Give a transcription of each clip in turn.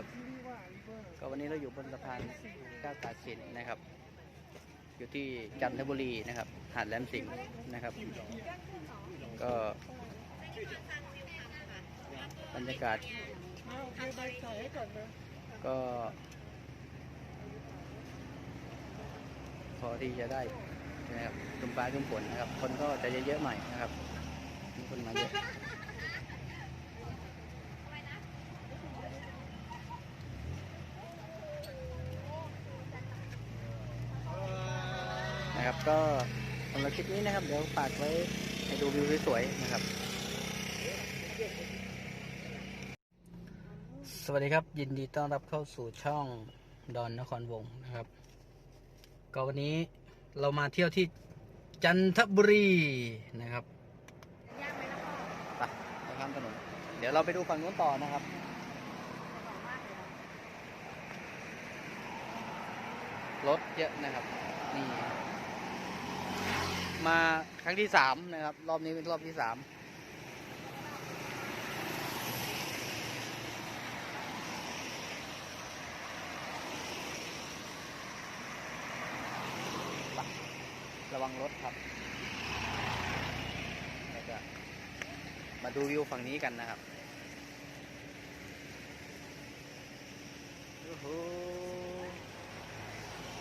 นะครับ ก็วันนี้เราอยู่บนสะพานเจ้าตาสินนะครับ อยู่ที่จันทบุรีนะครับ หาดแหลมสิงห์นะครับ ก็บรรยากาศ ก็พอที่จะได้นะครับคุมฟ้าคุมฝนนะครับ คนก็จะเยอะๆหน่อยนะครับมีคนมาเยอะ นะครับ ก็สำหรับคลิปนี้นะครับ เดี๋ยวฝากไว้ให้ดูวิวสวยๆนะครับ สวัสดีครับ ยินดีต้อนรับเข้าสู่ช่องดอนนครวงนะครับ ก็วันนี้เรามาเที่ยวที่จันทบุรีนะครับไปไปข้ามถนนเดี๋ยวเราไปดูฝั่งนู้นต่อนะครับรถเยอะนะครับ นี่ มาครั้งที่สามนะครับ รอบนี้เป็นรอบที่สามระวังรถครับแล้วก็มาดูวิวฝั่งนี้กันนะครับโอ้โห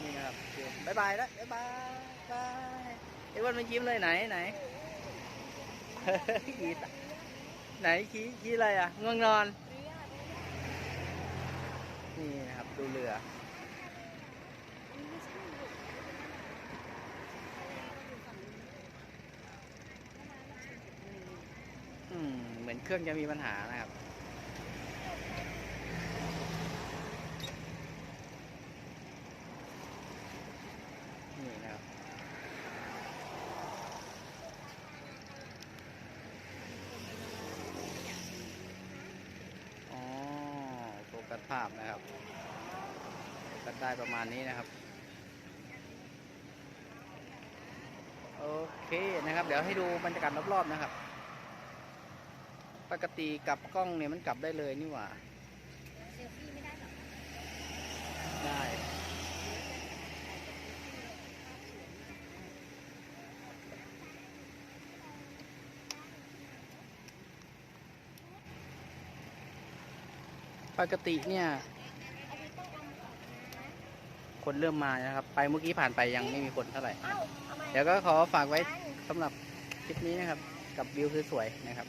นี่นะครับวิวบายบายแล้วบายบายบาย ไอ้วันมันยิ้มเลยไหนไหนขี้ไหนขี้ขี้อะไรอะง่วงนอน นี่นะครับดูเรืออืมเหมือนเครื่องจะมีปัญหานะครับ นี่นะครับ อ๋อ สภาพนะครับก็ได้ประมาณนี้นะครับ โอเคนะครับ เดี๋ยวให้ดูบรรยากาศรอบๆนะครับ ปกติกลับกล้องเนี่ยมันกลับได้เลยนี่หว่า เซลฟี่ไม่ได้หรอ ได้ ปกติเนี่ย คนเริ่มมานะครับ ไปเมื่อกี้ผ่านไปยังไม่มีคนเท่าไหร่ เดี๋ยวก็ขอฝากไว้สำหรับคลิปนี้นะครับ กับวิวสวยๆนะครับ